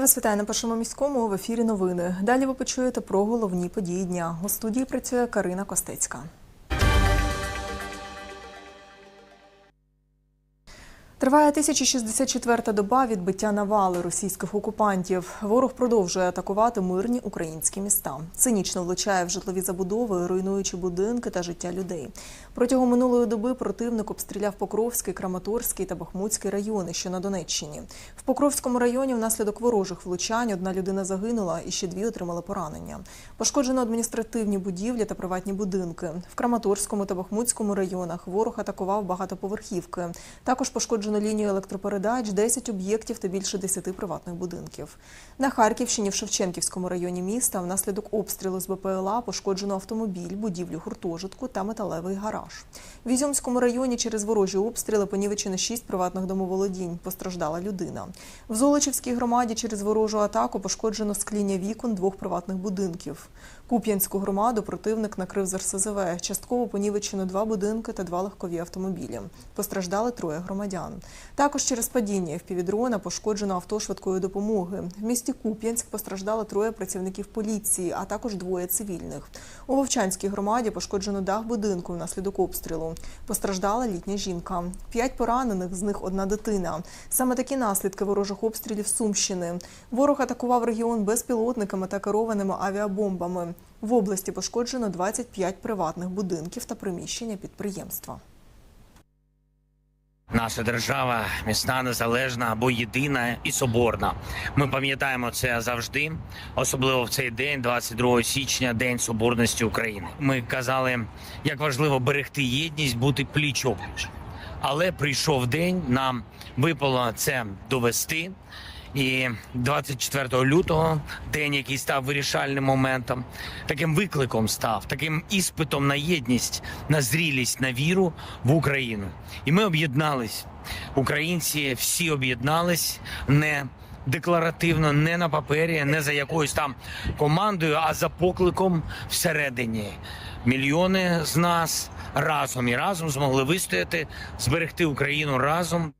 Я вас вітаю на першому міському в ефірі новини. Далі ви почуєте про головні події дня. У студії працює Карина Костецька. Триває 1064-та доба відбиття навали російських окупантів. Ворог продовжує атакувати мирні українські міста. Цинічно влучає в житлові забудови, руйнуючи будинки та життя людей. Протягом минулої доби противник обстріляв Покровський, Краматорський та Бахмутський райони, що на Донеччині. В Покровському районі внаслідок ворожих влучань одна людина загинула і ще дві отримали поранення. Пошкоджено адміністративні будівлі та приватні будинки. В Краматорському та Бахмутському районах ворог атакував багатоповерхівки. Також пошкоджено лінію електропередач, 10 об'єктів та більше 10 приватних будинків. На Харківщині в Шевченківському районі міста внаслідок обстрілу з БПЛА пошкоджено автомобіль, будівлю гуртожитку та металевий гараж. В Ізюмському районі через ворожі обстріли понівечено шість приватних домоволодінь. Постраждала людина. В Золочівській громаді через ворожу атаку пошкоджено скління вікон двох приватних будинків. Куп'янську громаду противник накрив з РСЗВ. Частково понівечено два будинки та два легкові автомобілі. Постраждали троє громадян. Також через падіння впівдрона пошкоджено авто швидкої допомоги. В місті Куп'янськ постраждало троє працівників поліції, а також двоє цивільних. У Вовчанській громаді пошкоджено дах будинку внаслідок обстрілу. Постраждала літня жінка. П'ять поранених, з них одна дитина. Саме такі наслідки ворожих обстрілів Сумщини. Ворог атакував регіон безпілотниками та керованими авіабомбами. В області пошкоджено 25 приватних будинків та приміщення підприємства. Наша держава міцна, незалежна або єдина і соборна. Ми пам'ятаємо це завжди, особливо в цей день, 22 січня, день соборності України. Ми казали, як важливо берегти єдність, бути пліч опліч. Але прийшов день, нам випало це довести. І 24 лютого, день, який став вирішальним моментом, таким викликом став, таким іспитом на єдність, на зрілість, на віру в Україну. І ми об'єднались. Українці всі об'єднались не декларативно, не на папері, не за якоюсь там командою, а за покликом всередині. Мільйони з нас разом і разом змогли вистояти, зберегти Україну разом.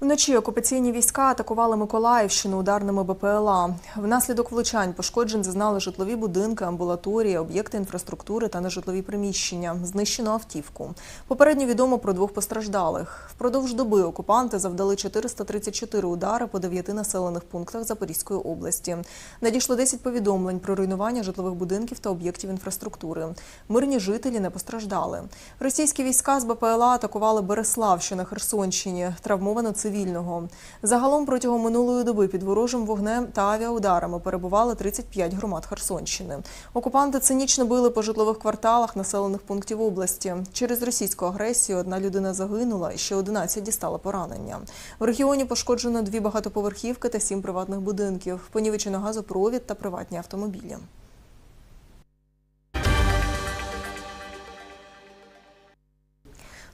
Вночі окупаційні війська атакували Миколаївщину ударними БПЛА. Внаслідок влучань пошкоджень зазнали житлові будинки, амбулаторії, об'єкти інфраструктури та нежитлові приміщення. Знищено автівку. Попередньо відомо про двох постраждалих. Впродовж доби окупанти завдали 434 удари по дев'яти населених пунктах Запорізької області. Надійшло 10 повідомлень про руйнування житлових будинків та об'єктів інфраструктури. Мирні жителі не постраждали. Російські війська з БПЛА атакували Береслав, що на Херсонщині. Травмовано цивільного. Загалом протягом минулої доби під ворожим вогнем та авіаударами перебували 35 громад Херсонщини. Окупанти цинічно били по житлових кварталах населених пунктів області. Через російську агресію одна людина загинула і ще 11 дістала поранення. В регіоні пошкоджено дві багатоповерхівки та сім приватних будинків. Понівечено газопровід та приватні автомобілі.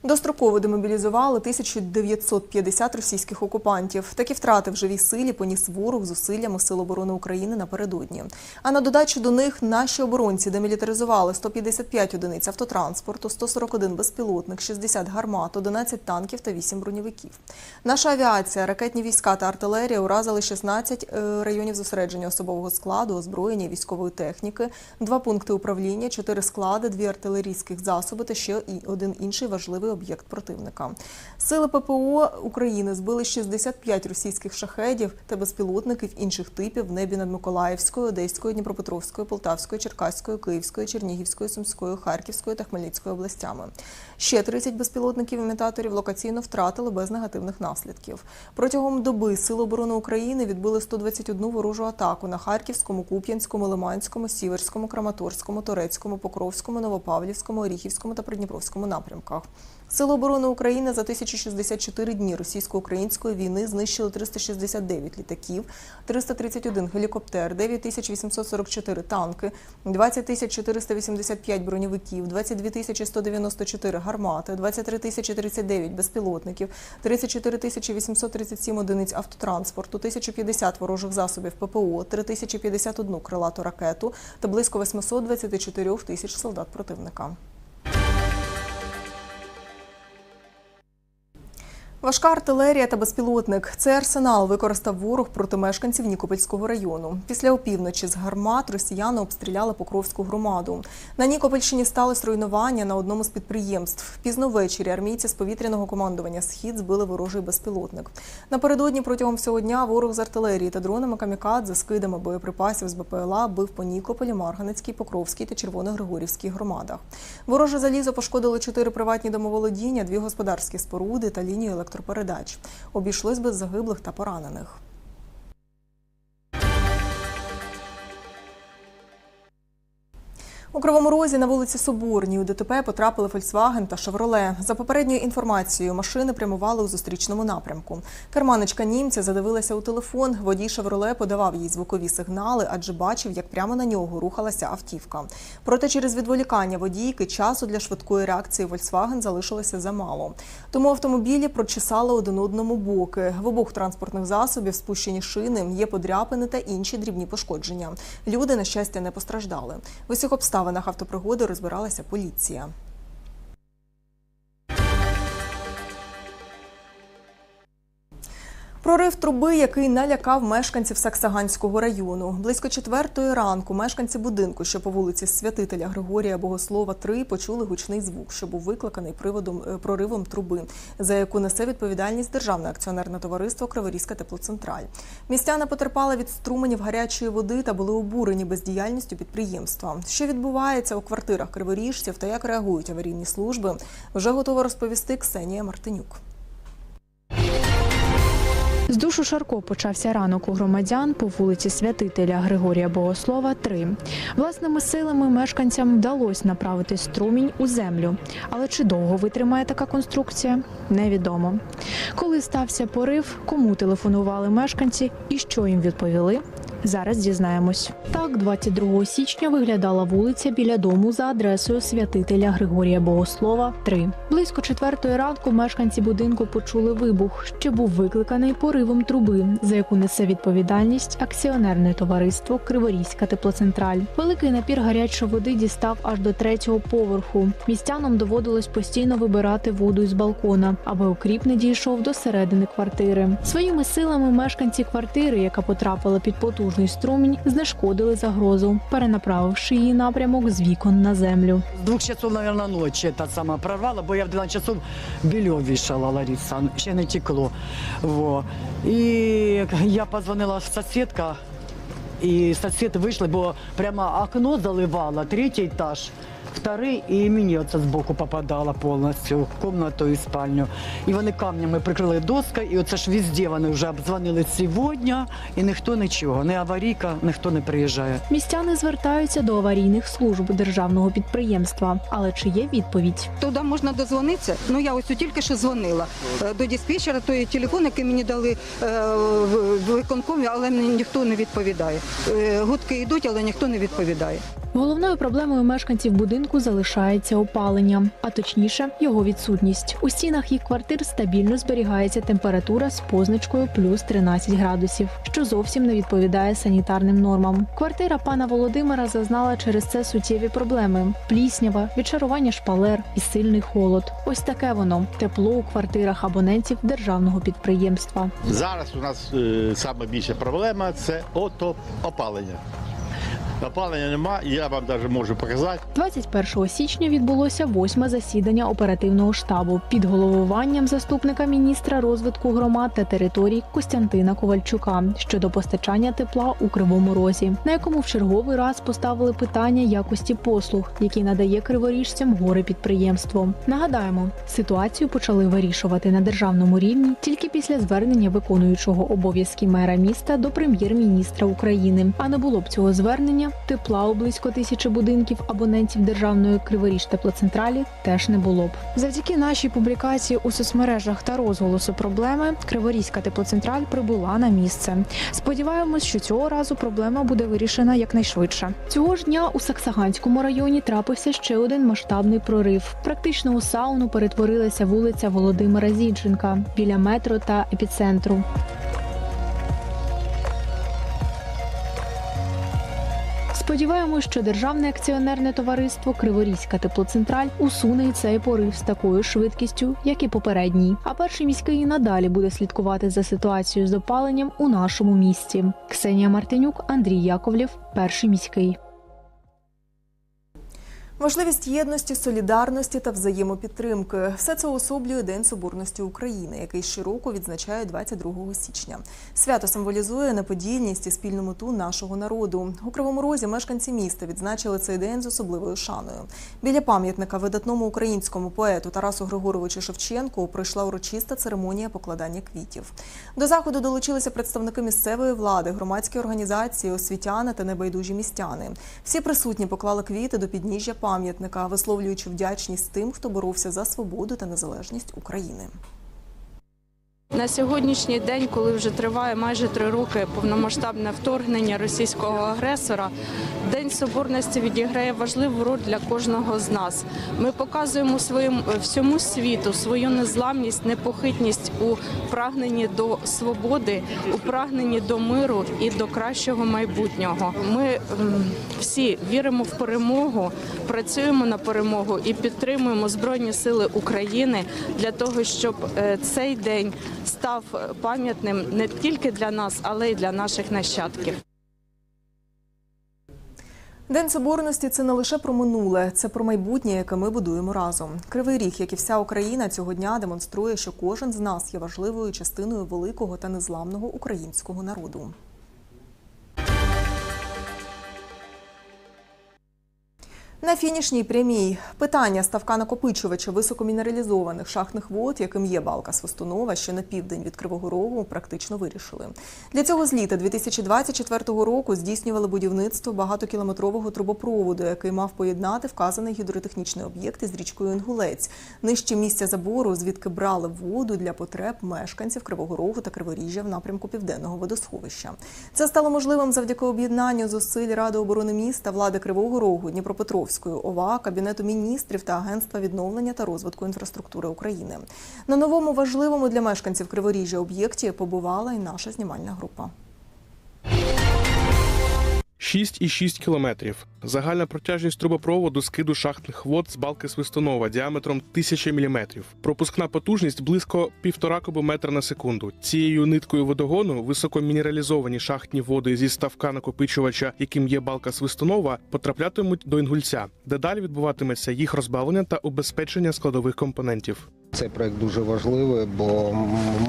Достроково демобілізували 1950 російських окупантів. Такі втрати в живій силі поніс ворог зусиллями Сил оборони України напередодні. А на додачу до них наші оборонці демілітаризували 155 одиниць автотранспорту, 141 безпілотник, 60 гармат, 11 танків та 8 броньовиків. Наша авіація, ракетні війська та артилерія уразили 16 е, районів зосередження особового складу, озброєння, військової техніки, два пункти управління, чотири склади, дві артилерійських засоби та ще і один інший важливий об'єкт противника. Сили ППО України збили 65 російських шахедів та безпілотників інших типів в небі над Миколаївською, Одеською, Дніпропетровською, Полтавською, Черкаською, Київською, Чернігівською, Сумською, Харківською та Хмельницькою областями. Ще 30 безпілотників-імітаторів локаційно втратили без негативних наслідків. Протягом доби Сили оборони України відбили 121 ворожу атаку на Харківському, Куп'янському, Лиманському, Сіверському, Краматорському, Торецькому, Покровському, Новопавлівському, Оріхівському та Придніпровському напрямках. Сили оборони України за 1064 дні російсько-української війни знищили 369 літаків, 331 гелікоптер, 9844 танки, 20 485 броньовиків, 22 194 гармати, 23 039 безпілотників, 34 837 одиниць автотранспорту, 1050 ворожих засобів ППО, 3051 крилату ракету та близько 824 тисяч солдат противника. Важка артилерія та безпілотник. Це арсенал використав ворог проти мешканців Нікопольського району. Після опівночі з гармат росіяни обстріляли Покровську громаду. На Нікопольщині сталося руйнування на одному з підприємств. Пізно ввечері армійці з повітряного командування Схід збили ворожий безпілотник. Напередодні протягом всього дня ворог з артилерії та дронами камікадзе з кидами боєприпасів з БПЛА бив по Нікополі, Марганецькій, Покровській та Червоногригорівській громадах. Вороже залізо пошкодило чотири приватні домоволодіння, дві господарські споруди та лінію електропередач. Обійшлось без загиблих та поранених. У Кривому Розі на вулиці Соборній у ДТП потрапили Фольксваген та Шевроле. За попередньою інформацією, машини прямували у зустрічному напрямку. Керманичка німця задивилася у телефон. Водій Шевроле подавав їй звукові сигнали, адже бачив, як прямо на нього рухалася автівка. Проте через відволікання водійки часу для швидкої реакції Volkswagen залишилося замало. Тому автомобілі прочесали один одному боки. В обох транспортних засобів спущені шини, є подряпини та інші дрібні пошкодження. Люди, на щастя, не постраждали. В усіх обставинах автопригоди розбиралася поліція. Прорив труби, який налякав мешканців Саксаганського району. Близько четвертої ранку мешканці будинку, що по вулиці Святителя Григорія Богослова, 3, почули гучний звук, що був викликаний приводом е, проривом труби, за яку несе відповідальність Державне акціонерне товариство Криворізька теплоцентраль. Містяни потерпали від струменів гарячої води та були обурені бездіяльністю підприємства. Що відбувається у квартирах криворіжців та як реагують аварійні служби, вже готова розповісти Ксенія Мартинюк. З душу Шарко почався ранок у громадян по вулиці Святителя Григорія Богослова, 3. Власними силами мешканцям вдалося направити струмінь у землю. Але чи довго витримає така конструкція, невідомо. Коли стався порив, кому телефонували мешканці і що їм відповіли, зараз дізнаємось. Так, 22 січня виглядала вулиця біля дому за адресою святителя Григорія Богослова, 3. Близько четвертої ранку мешканці будинку почули вибух, що був викликаний поривом труби, за яку несе відповідальність акціонерне товариство Криворізька теплоцентраль. Великий напір гарячої води дістав аж до третього поверху. Містянам доводилось постійно вибирати воду із балкона, аби окріп не дійшов до середини квартири. Своїми силами мешканці квартири, яка потрапила під потужний струмінь, знешкодили загрозу, перенаправивши її напрямок з вікон на землю. З двох часов, мабуть, ночі та сама прорвала, бо я в 12 часов біля вішала, Лариса, ще не текло. Во. І я позвонила сусідка, і сусід вийшли, бо прямо окно заливало, третій етаж, вторий, і мені оце збоку попадало повністю в комнату і спальню. І вони камнями прикрили доскою, і оце ж везде вони вже обдзвонили сьогодні, і ніхто нічого, не аварійка, ніхто не приїжджає. Містяни звертаються до аварійних служб державного підприємства. Але чи є відповідь? Туди можна дозвонитися. Ну я ось тільки що дзвонила е, до диспетчера, той телефон, який мені дали е, в в виконкомі, але мені ніхто не відповідає. Е, Гудки йдуть, але ніхто не відповідає. Головною проблемою мешканців будинку залишається опалення, а точніше його відсутність. У стінах їх квартир стабільно зберігається температура з позначкою плюс 13 градусів, що зовсім не відповідає санітарним нормам. Квартира пана Володимира зазнала через це суттєві проблеми: пліснява, відшарування шпалер і сильний холод. Ось таке воно тепло у квартирах абонентів державного підприємства. Зараз у нас е, проблема це опалення. Опалення нема, я вам навіть можу показати. 21 січня відбулося восьме засідання оперативного штабу під головуванням заступника міністра розвитку громад та територій Костянтина Ковальчука щодо постачання тепла у Кривому Розі, на якому в черговий раз поставили питання якості послуг, які надає криворіжцям горе підприємство. Нагадаємо, ситуацію почали вирішувати на державному рівні тільки після звернення виконуючого обов'язки мера міста до прем'єр-міністра України. А не було б цього звернення, тепла у близько тисячі будинків абонентів державної Криворіж теплоцентралі теж не було б. Завдяки нашій публікації у соцмережах та розголосу проблеми Криворізька теплоцентраль прибула на місце. Сподіваємось, що цього разу проблема буде вирішена якнайшвидше. Цього ж дня у Саксаганському районі трапився ще один масштабний прорив. Практично у сауну перетворилася вулиця Володимира Зінченка біля метро та епіцентру. Сподіваємось, що державне акціонерне товариство Криворізька теплоцентраль усуне цей порив з такою швидкістю, як і попередній. А перший міський надалі буде слідкувати за ситуацією з опаленням у нашому місті. Ксенія Мартинюк, Андрій Яковлєв, перший міський. Важливість єдності, солідарності та взаємопідтримки все це уособлює День Соборності України, який щороку відзначають 22 січня. Свято символізує неподільність і спільну мету нашого народу. У Кривому Розі мешканці міста відзначили цей день з особливою шаною. Біля пам'ятника видатному українському поету Тарасу Григоровичу Шевченку пройшла урочиста церемонія покладання квітів. До заходу долучилися представники місцевої влади, громадські організації, освітяни та небайдужі містяни. Всі присутні поклали квіти до підніжжя пам'ятника, висловлюючи вдячність тим, хто боровся за свободу та незалежність України. На сьогоднішній день, коли вже триває майже три роки повномасштабне вторгнення російського агресора, День Соборності відіграє важливу роль для кожного з нас. Ми показуємо своїм всьому світу свою незламність, непохитність у прагненні до свободи, у прагненні до миру і до кращого майбутнього. Ми всі віримо в перемогу, працюємо на перемогу і підтримуємо Збройні Сили України для того, щоб е, цей день став пам'ятним не тільки для нас, але й для наших нащадків. День соборності це не лише про минуле, це про майбутнє, яке ми будуємо разом. Кривий ріг, як і вся Україна, цього дня демонструє, що кожен з нас є важливою частиною великого та незламного українського народу. На фінішній прямій питання ставка накопичувача високомінералізованих шахтних вод, яким є балка Свистунова, що на південь від Кривого Рогу, практично вирішили. Для цього з літа 2024 року здійснювали будівництво багатокілометрового трубопроводу, який мав поєднати вказаний гідротехнічний об'єкт із річкою Інгулець, нижче місця забору, звідки брали воду для потреб мешканців Кривого Рогу та Криворіжжя в напрямку південного водосховища. Це стало можливим завдяки об'єднанню зусиль Ради оборони міста, влади Кривого Рогу, Дніпропетровської ОВА, Кабінету міністрів та Агентства відновлення та розвитку інфраструктури України. На новому важливому для мешканців Криворіжжя об'єкті побувала і наша знімальна група. 6,6 кілометрів. Загальна протяжність трубопроводу скиду шахтних вод з балки Свистунова діаметром 1000 міліметрів. Пропускна потужність близько півтора кубометра на секунду. Цією ниткою водогону високомінералізовані шахтні води зі ставка накопичувача, яким є балка Свистунова, потраплятимуть до Інгульця, де далі відбуватиметься їх розбавлення та убезпечення складових компонентів. Цей проект дуже важливий, бо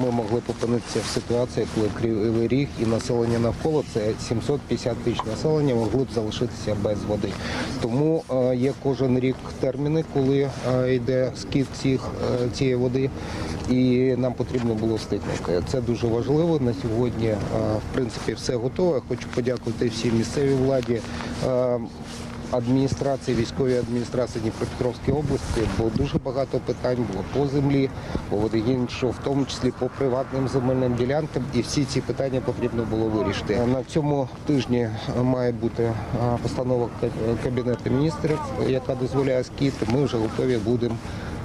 ми могли опинитися в ситуації, коли Кривий Ріг і населення навколо це 750 тисяч населення могли б залишитися без води. Тому е, є кожен рік терміни, коли е, йде скид цих е, цієї води, і нам потрібно було встигнути. Це дуже важливо на сьогодні. В принципі, все готове. Хочу подякувати всій місцевій владі. Адміністрації, військовій адміністрації Дніпропетровської області, бо дуже багато питань було по землі, по водогіншу, в тому числі по приватним земельним ділянкам, і всі ці питання потрібно було вирішити. На цьому тижні має бути постанова Кабінету міністрів, яка дозволяє скіт. Ми вже готові будемо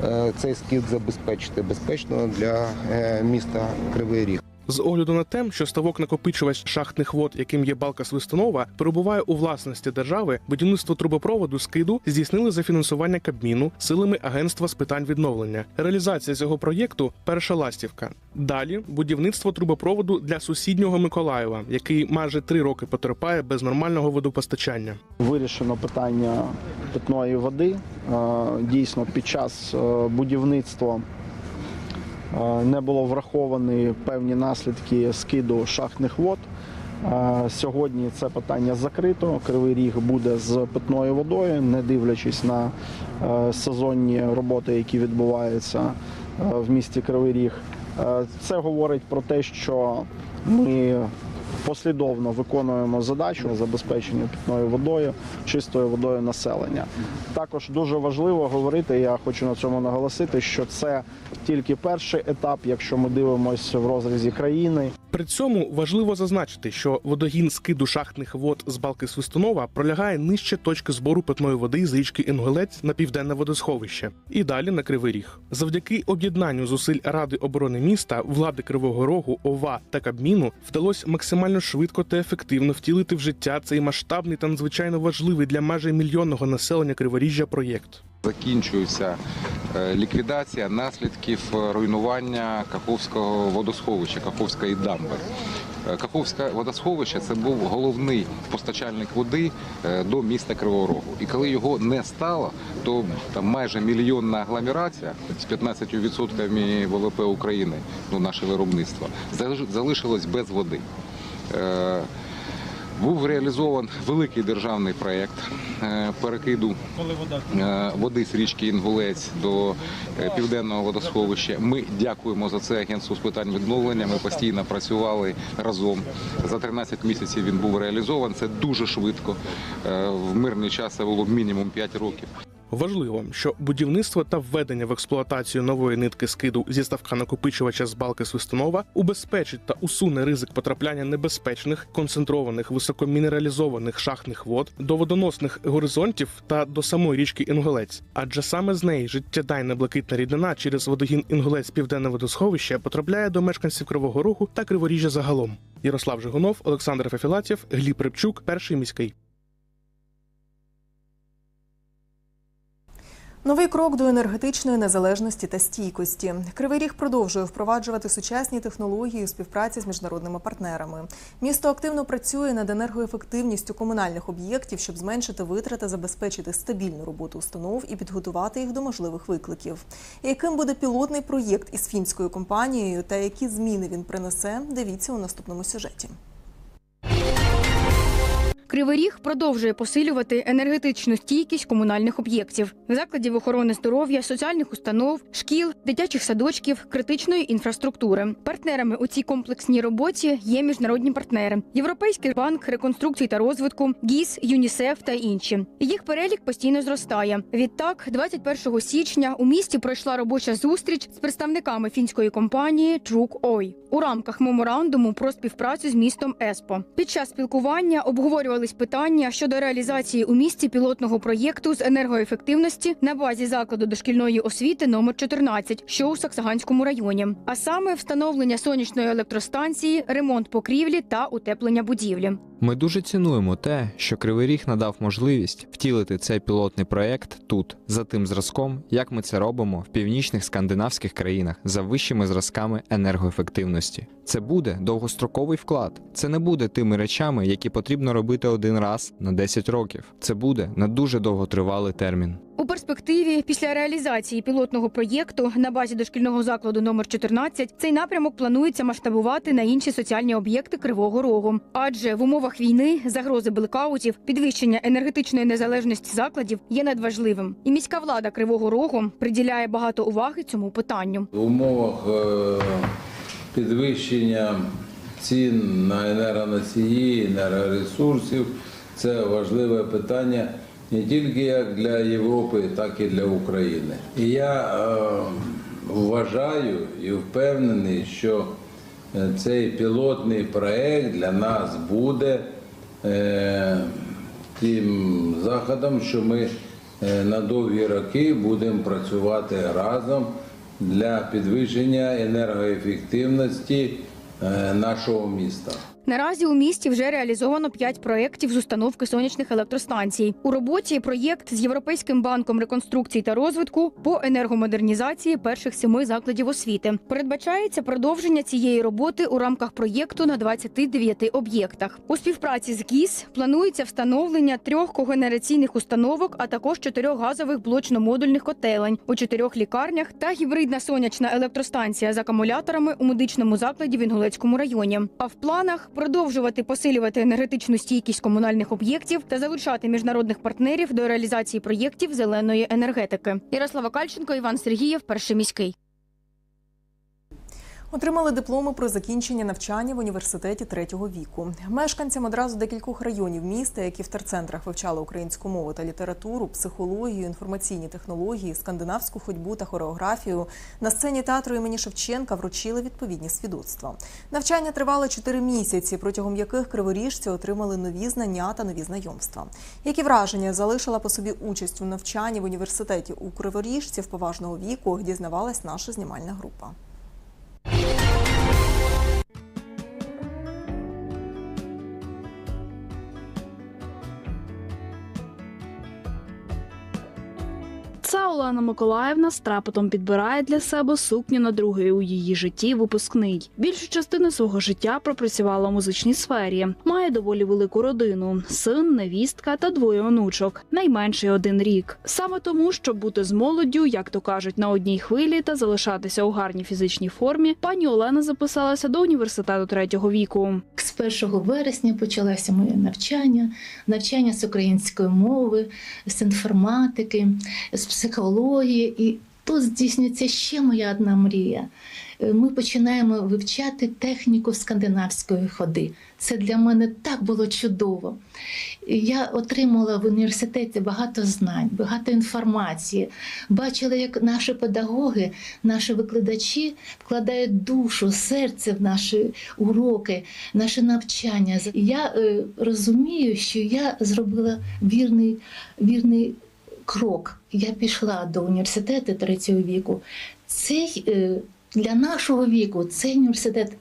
е, цей скіт забезпечити безпечно для е, міста Кривий Ріг. З огляду на те, що ставок накопичувач шахтних вод, яким є балка Свистунова, перебуває у власності держави, будівництво трубопроводу скиду здійснили за фінансування Кабміну силами Агентства з питань відновлення. Реалізація цього проєкту перша ластівка. Далі будівництво трубопроводу для сусіднього Миколаєва, який майже три роки потерпає без нормального водопостачання. вирішено питання питної води. Е, Дійсно, під час е, будівництва не було враховані певні наслідки скиду шахтних вод. Е, Сьогодні це питання закрито. Кривий ріг буде з питною водою, не дивлячись на е, сезонні роботи, які відбуваються е, в місті Кривий Ріг. Е, Це говорить про те, що ми послідовно виконуємо задачу забезпечення питною водою, чистою водою населення. Також дуже важливо говорити, я хочу на цьому наголосити, що це тільки перший етап, якщо ми дивимося в розрізі країни. При цьому важливо зазначити, що водогін скиду шахтних вод з балки Свистунова пролягає нижче точки збору питної води з річки Інгулець на південне водосховище і далі на Кривий Ріг. Завдяки об'єднанню зусиль Ради оборони міста, влади Кривого Рогу, ОВА та Кабміну вдалося максимально швидко та ефективно втілити в життя цей масштабний та надзвичайно важливий для майже мільйонного населення Криворіжжя проєкт. Закінчується е, ліквідація наслідків руйнування Каховського водосховища, Каховської дамби. Е, Каховське водосховище це був головний постачальник води е, до міста Кривого Рогу. І коли його не стало, то там майже мільйонна агломерація з 15% ВВП України, ну наше виробництво, залиш- залишилось без води. Е, був реалізований великий державний проєкт е, перекиду е, води з річки Інгулець до південного водосховища. Ми дякуємо за це агентству з питань відновлення. Ми постійно працювали разом. За 13 місяців він був реалізований. Це дуже швидко. В мирний час це було мінімум 5 років. Важливо, що будівництво та введення в експлуатацію нової нитки скиду зі ставка накопичувача з балки Свистунова убезпечить та усуне ризик потрапляння небезпечних, концентрованих, високомінералізованих шахтних вод до водоносних горизонтів та до самої річки Інгулець. Адже саме з неї життєдайна блакитна рідина через водогін Інгулець Південне водосховище потрапляє до мешканців Кривого Рогу та Криворіжжя загалом. Ярослав Жигунов, Олександр Фефілатєв, Гліб Рибчук, перший міський. Новий крок до енергетичної незалежності та стійкості. Кривий Ріг продовжує впроваджувати сучасні технології у співпраці з міжнародними партнерами. Місто активно працює над енергоефективністю комунальних об'єктів, щоб зменшити витрати, забезпечити стабільну роботу установ і підготувати їх до можливих викликів. Яким буде пілотний проєкт із фінською компанією та які зміни він принесе, дивіться у наступному сюжеті. Кривий Ріг продовжує посилювати енергетичну стійкість комунальних об'єктів, закладів охорони здоров'я, соціальних установ, шкіл, дитячих садочків, критичної інфраструктури. Партнерами у цій комплексній роботі є міжнародні партнери: Європейський банк реконструкції та розвитку, ГІС, ЮНІСЕФ та інші. Їх перелік постійно зростає. Відтак, 21 січня у місті пройшла робоча зустріч з представниками фінської компанії Трук Ой у рамках меморандуму про співпрацю з містом Еспо. Під час спілкування обговорювались питання щодо реалізації у місті пілотного проєкту з енергоефективності на базі закладу дошкільної освіти номер 14, що у Саксаганському районі, а саме встановлення сонячної електростанції, ремонт покрівлі та утеплення будівлі. Ми дуже цінуємо те, що Кривий Ріг надав можливість втілити цей пілотний проект тут, за тим зразком, як ми це робимо в північних скандинавських країнах за вищими зразками енергоефективності. Це буде довгостроковий вклад. Це не буде тими речами, які потрібно робити один раз на 10 років. Це буде на дуже довготривалий термін. У перспективі після реалізації пілотного проєкту на базі дошкільного закладу номер 14 цей напрямок планується масштабувати на інші соціальні об'єкти Кривого Рогу. Адже в умовах війни загрози блекаутів, підвищення енергетичної незалежності закладів є надважливим. І міська влада Кривого Рогу приділяє багато уваги цьому питанню. В умовах е, підвищення цін на енергоносії, енергоресурсів це важливе питання не тільки як для Європи, так і для України. І я е, вважаю і впевнений, що е, цей пілотний проект для нас буде е, тим заходом, що ми на довгі роки будемо працювати разом для підвищення енергоефективності нашого міста. Наразі у місті вже реалізовано 5 проєктів з установки сонячних електростанцій. У роботі проєкт з Європейським банком реконструкції та розвитку по енергомодернізації перших семи закладів освіти. Передбачається продовження цієї роботи у рамках проєкту на 29 об'єктах. У співпраці з ГІС планується встановлення трьох когенераційних установок, а також чотирьох газових блочно-модульних котелень у чотирьох лікарнях та гібридна сонячна електростанція з акумуляторами у медичному закладі в Інгулецькому районі. А в планах продовжувати посилювати енергетичну стійкість комунальних об'єктів та залучати міжнародних партнерів до реалізації проєктів зеленої енергетики. Ярослава Кальченко, Іван Сергієв, перший міський. Отримали дипломи про закінчення навчання в університеті третього віку. Мешканцям одразу декількох районів міста, які в терцентрах вивчали українську мову та літературу, психологію, інформаційні технології, скандинавську ходьбу та хореографію, на сцені театру імені Шевченка вручили відповідні свідоцтва. Навчання тривало чотири місяці, протягом яких криворіжці отримали нові знання та нові знайомства. Які враження залишила по собі участь у навчанні в університеті у криворіжців поважного віку, дізнавалась наша знімальна група. Це Олена Миколаївна з трапетом підбирає для себе сукню на другий у її житті випускний. Більшу частину свого життя пропрацювала у музичній сфері. Має доволі велику родину: син, невістка та двоє онучок, найменший один рік. Саме тому, щоб бути з молоддю, як то кажуть, на одній хвилі та залишатися у гарній фізичній формі, пані Олена записалася до університету третього віку. З 1 вересня почалося моє навчання, навчання з української мови, з інформатики, з психології. І тут здійснюється ще моя одна мрія. Е, Ми починаємо вивчати техніку скандинавської ходи. Це для мене так було чудово. Я отримала в університеті багато знань, багато інформації. Бачила, як наші педагоги, наші викладачі вкладають душу, серце в наші уроки, наше навчання. Я е, розумію, що я зробила вірний, вірний крок. Я пішла до університету третього віку. Цей е, для нашого віку цей університет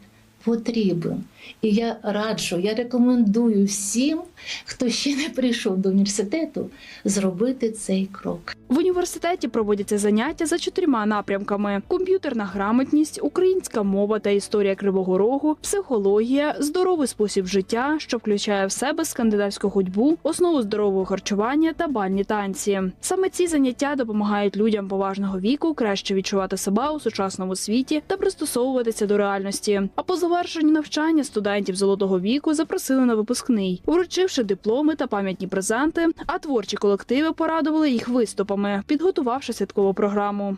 потрібен. І я раджу, я рекомендую всім, хто ще не прийшов до університету, зробити цей крок. В університеті проводяться заняття за чотирма напрямками: комп'ютерна грамотність, українська мова та історія Кривого Рогу, психологія, здоровий спосіб життя, що включає в себе скандинавську ходьбу, основу здорового харчування та бальні танці. Саме ці заняття допомагають людям поважного віку краще відчувати себе у сучасному світі та пристосовуватися до реальності. А по завершенню навчання студентів золотого віку запросили на випускний, вручивши дипломи та пам'ятні презенти. А творчі колективи порадували їх виступами, підготувавши святкову програму.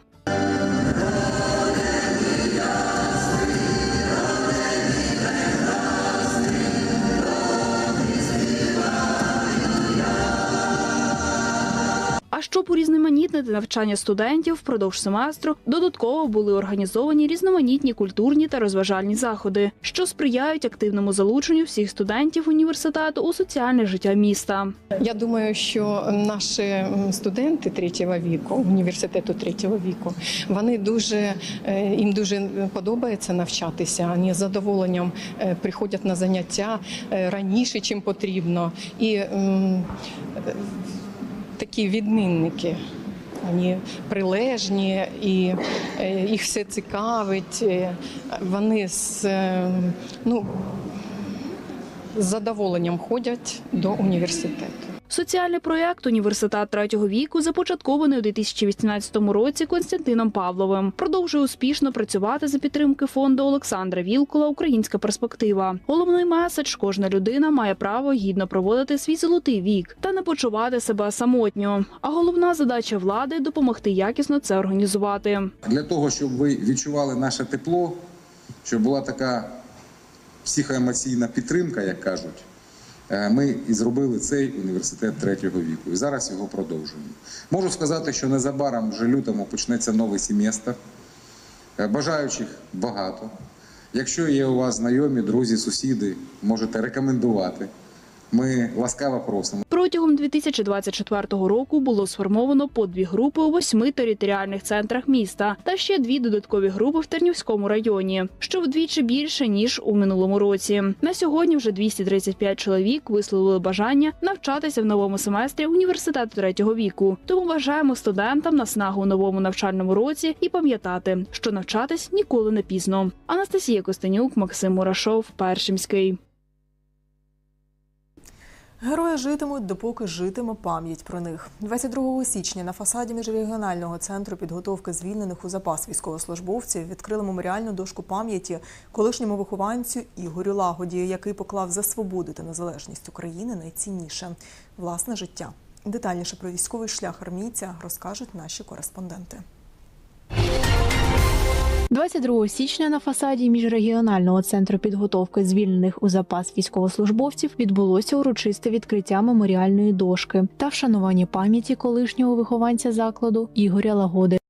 Щоб урізноманітнити навчання студентів впродовж семестру, додатково були організовані різноманітні культурні та розважальні заходи, що сприяють активному залученню всіх студентів університету у соціальне життя міста. Я думаю, що наші студенти третього віку, університету третього віку, вони дуже е, їм дуже подобається навчатися. Вони з задоволенням е, приходять на заняття е, раніше, чим потрібно, і такі відмінники. Вони прилежні і е, їх все цікавить. е, Вони з, е, ну, з задоволенням ходять до університету. Соціальний проєкт Університет третього віку започаткований у 2018 році Константином Павловим. Продовжує успішно працювати за підтримки фонду Олександра Вілкула Українська перспектива. Головний меседж кожна людина має право гідно проводити свій золотий вік та не почувати себе самотньо. А головна задача влади допомогти якісно це організувати. Для того, щоб ви відчували наше тепло, щоб була така психоемоційна підтримка, як кажуть, ми і зробили цей університет третього віку. І зараз його продовжуємо. Можу сказати, що незабаром вже лютому почнеться новий семестр. Е, Бажаючих багато. Якщо є у вас знайомі, друзі, сусіди, можете рекомендувати. Ми ласкаво просимо. Протягом 2024 року було сформовано по дві групи у восьми територіальних центрах міста та ще дві додаткові групи в Тернівському районі, що вдвічі більше ніж у минулому році. На сьогодні вже 235 чоловік висловили бажання навчатися в новому семестрі університету третього віку. Тому бажаємо студентам наснагу у новому навчальному році і пам'ятати, що навчатись ніколи не пізно. Анастасія Костенюк, Максим Мурашов, Першимський. Герої житимуть, допоки житиме пам'ять про них. 22 січня на фасаді міжрегіонального центру підготовки звільнених у запас військовослужбовців відкрили меморіальну дошку пам'яті колишньому вихованцю Ігорю Лагоді, який поклав за свободу та незалежність України найцінніше власне життя. Детальніше про військовий шлях армійця розкажуть наші кореспонденти. 22 січня на фасаді міжрегіонального центру підготовки звільнених у запас військовослужбовців відбулося урочисте відкриття меморіальної дошки та вшанування пам'яті колишнього вихованця закладу Ігоря Лагоди.